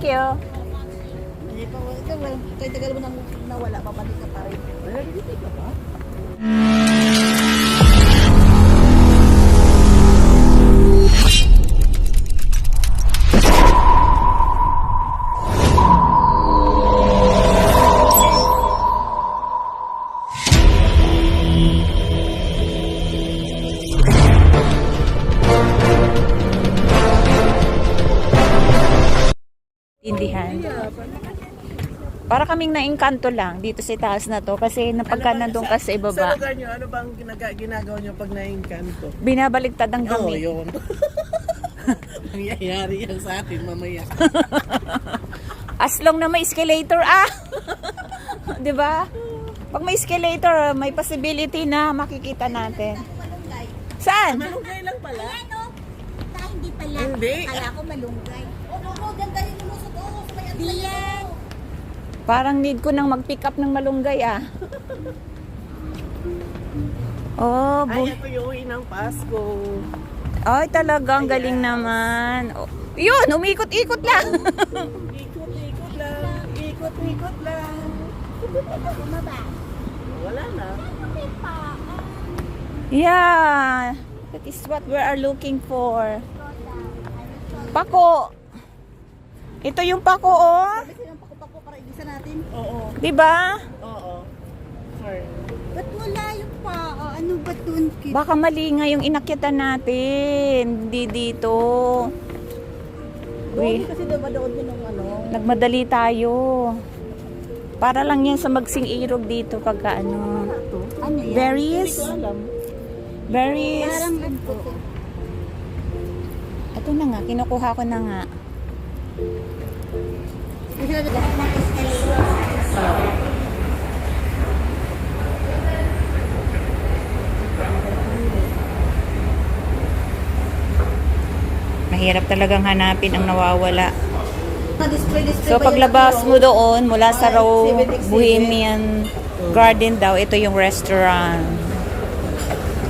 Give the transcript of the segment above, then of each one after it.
Thank you. Hindi pa, ikaw lang. Kahit tagal mo nang nawala, babalik ka pa rin. Ay, dito ka ba? Kaming naingkanto lang dito sa taas na to kasi napagka nandun ka sa Sa ibaba, lugar nyo, ano bang ginaga- ginagawa nyo pag naingkanto? binabaliktad ang Oo, damit. yun. Mangyayari yan sa atin mamaya. As long na may escalator, ah! 'Di ba? Pag may escalator, may possibility na makikita natin. Saan? Malunggay lang pala. Ano? Ta, hindi pala. Hindi. Kala ko malunggay. Oo, oo, ganda rin sa doon. Di yan. Parang need ko nang mag-pick up ng malunggay, ah. Oh, bu- Ay, ito yung ng Pasko. Ay, talagang galing naman. Oh, yun, umikot-ikot lang. Ikot-ikot lang. Ikot-ikot lang. Bumaba. Wala na. Yeah, that is what we are looking for. Pako. Ito yung pako, oh. Igisa natin. Oo. Di ba? Oo. Sorry. Ba't wala yung pa? Ano ba kid? Baka mali nga yung inakyatan natin. Hindi dito. Uy. Kasi diba doon din ng ano. nagmadali tayo. Para lang yan sa magsing irog dito pagka ano. Ano yan? Berries. Hindi ko alam. Berries. Parang ano? Ito na nga, kinukuha ko na nga. Mahirap talagang hanapin ang nawawala. So paglabas mo doon mula sa row. Bohemian Garden daw, ito yung restaurant.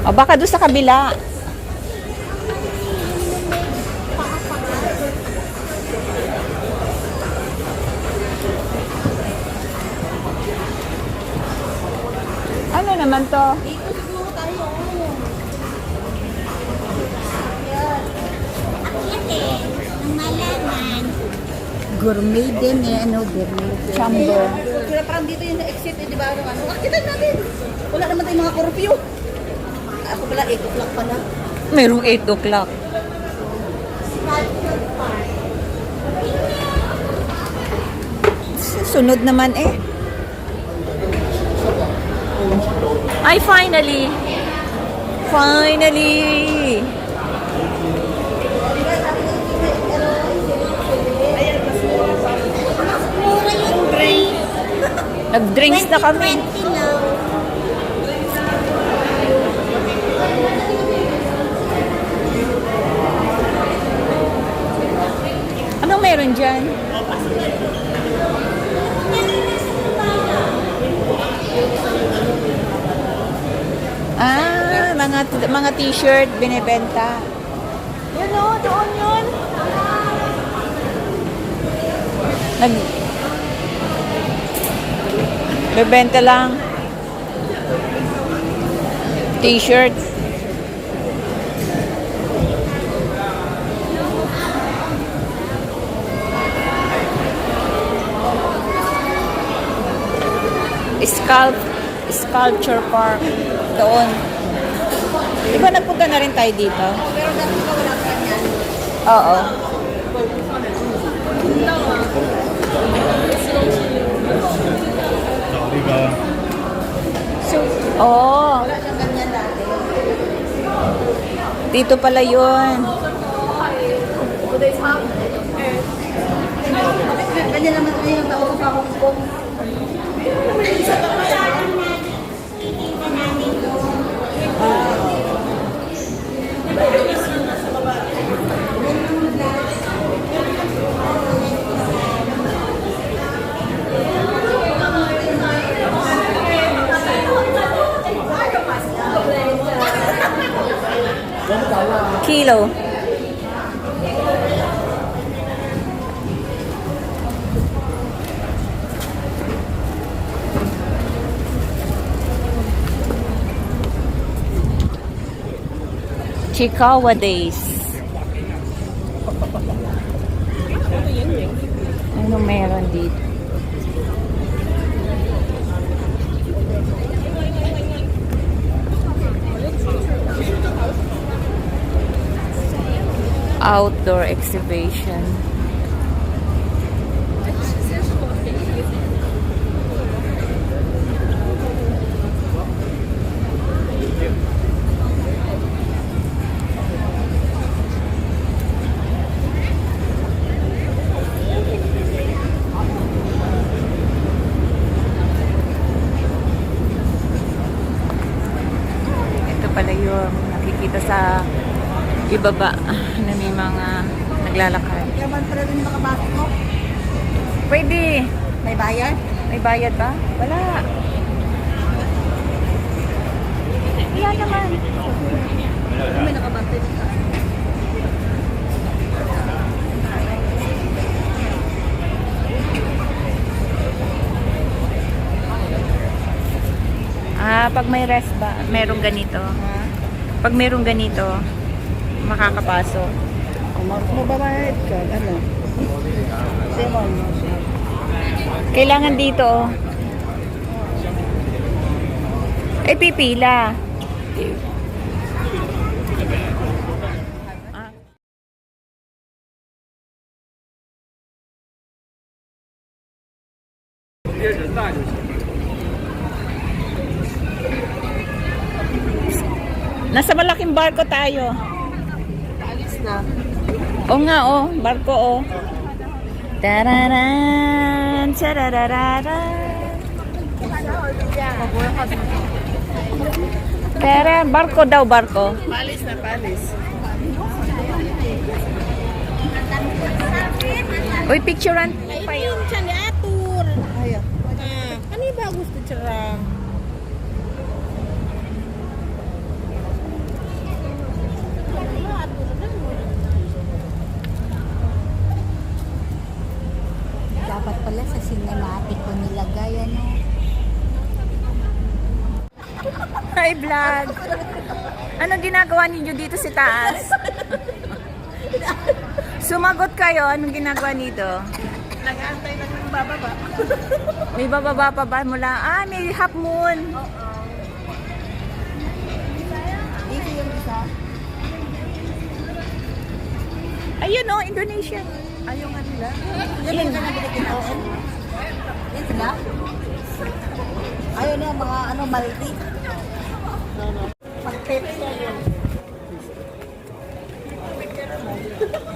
O baka doon sa kabila. Naman to? Dito siguro tayo. Akyat eh. Nang malaman. Gourmet din eh. Ano, gourmet din. Chamber. Kaya parang dito yung exit, eh, di ba? Ano, ano? Akitan natin. Wala naman tayong mga curfew. Ako pala, 8 o'clock pala. Mayroong 8 o'clock. Sunod naman eh. Ay, finally! Finally! Nag-drinks na kami. 20 lang. Anong meron dyan? Ah, mga mga t-shirt binebenta. Yun o, doon yun. Nag Bebenta lang. T-shirt. Sculpt, Sculpture Park. Doon. Di ba nagpunta na rin tayo dito? Pero dati ka wala pa yan. Oo. Oo. Dito pala yun. Ganyan naman na yung tao sa Hong Kong. Kilo. Chikawa Days. Ano meron dito? Outdoor exhibition. Ito pala yung nakikita sa ibaba na may mga naglalakad. Yaman pala rin makabasa ko. Pwede. May bayad? May bayad ba? Wala. Yan naman. May nakabasa dito. Ah, pag may rest ba, merong ganito. Pag merong ganito, makakapasok. Mababayad ka, ano? Simon. Kailangan dito. oh. Eh, pipila. Nasa malaking barko tayo. Alis na. O nga, oh. Barko, oh. Tararan, tararararan. Tara, barko daw, barko. Palis na, palis. Uy, picturean. Ayun, siya ni Atur. Ayaw. Ah, ano ba gusto siya? Dapat pala sa cinematic ko nilagay, ano? Hi, vlog. Anong ginagawa ninyo dito sa taas? Sumagot kayo. Anong ginagawa dito? Nag-aantay lang ng bababa. May bababa pa ba mula? Ah, may half moon. Dito yung isa. Ayun, oh, Indonesia. Ayaw nga nila. Yan. Yan na nabili kinaon. Yan sila. Ayaw na mga ano, malti. Pag Pepsi yun. Pag Pepsi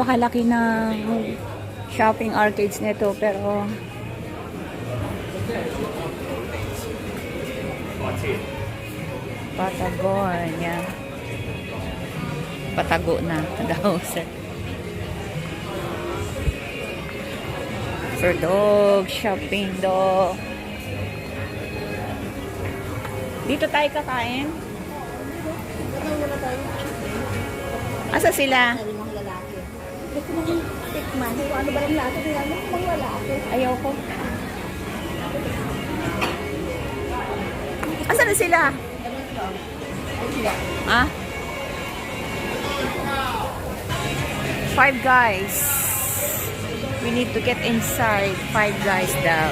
Napakalaki ng shopping arcades nito pero Patagonia. Patago na daw sir. For dog shopping dog. Dito tayo kakain. Asa sila? Tikman. Ano ba yung lahat nila? Mga lalaki. Ayaw ko. Asa na sila? Ah? Five guys. We need to get inside. Five guys daw.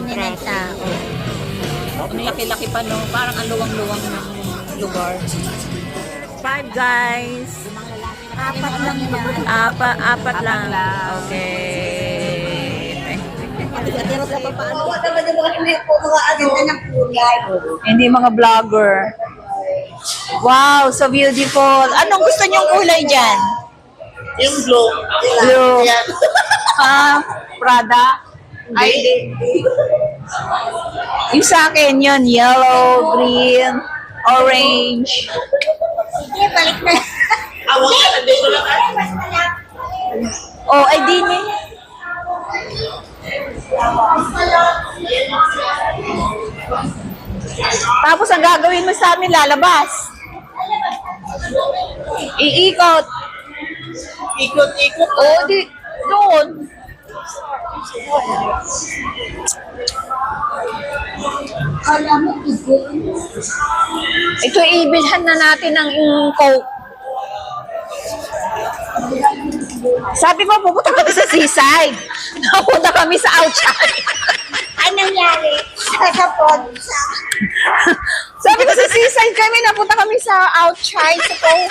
Sini ng tao. Ang laki-laki pa no. Parang ang luwang-luwang ng lugar. Five guys. Apat lang yan. Apa, apat lang. Okay. Hindi mga vlogger. Wow, so beautiful. Anong gusto niyong kulay dyan? Yung blue. Blue. Ah, Prada. Ay, Yung sa akin yun, yellow, green, orange. Sige, balik na. Oh, ay di niya. Tapos ang gagawin mo sa amin, lalabas. Iikot. Ikot-ikot. Oo, di, doon. Ito, ibilhan na natin ng Coke. Sabi ko, pupunta kami sa seaside. Napunta kami sa outside. Anong nangyari? Sa. Sabi ko sa seaside kami, napunta kami sa outside, sa phone,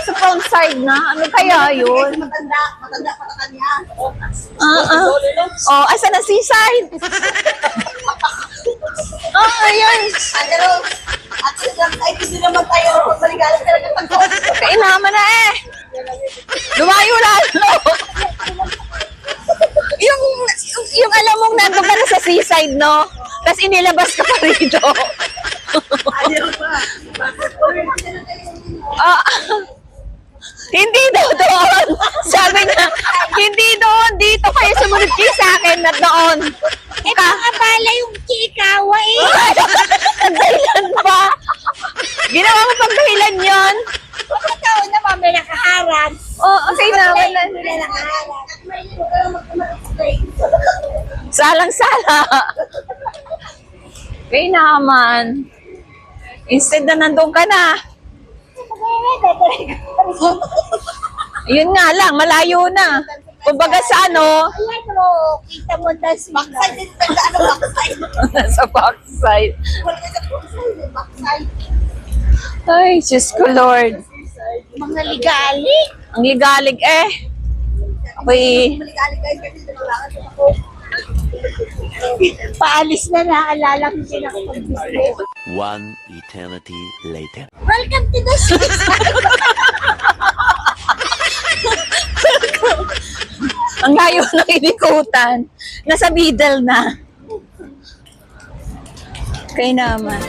sa phone side na. Ano kaya yun? Matanda, matanda pa na kanya. Ah, ah. Oh, asa na seaside? Ah, ayun. Ano, at sila, ay hindi naman tayo maligalan talaga pag Kainama na eh. Lumayo lalo. yung, yung, yung alam mong nandun ka na sa seaside, no? Tapos inilabas ka pa rito. Ayaw pa. Ah, hindi daw doon. Sabi niya, hindi doon. Dito kayo sumunod kayo sa akin na doon. Eh, mga bala yung chikawa eh. Ang dahilan pa. Ginawa mo pang dahilan yon. Ikaw naman may nakaharap. Oo, okay naman. na. May nakaharap. Salang-sala. Okay naman. Instead na nandun ka na. Yun nga lang, malayo na. Kumbaga sa ano, o, kita mo na si Backside din pa ano, backside. nasa backside. Wala ka sa backside, backside. Ay, Diyos ko Lord. mga ligali. Ang ligalig eh. Ako'y, Maligalig kayo kasi nalalangan sa ako. Paalis na naalala ko sila ko pag-business. One eternity later. Welcome to the Swiss. ang layo ng inikutan. Nasa middle na. Kaya naman.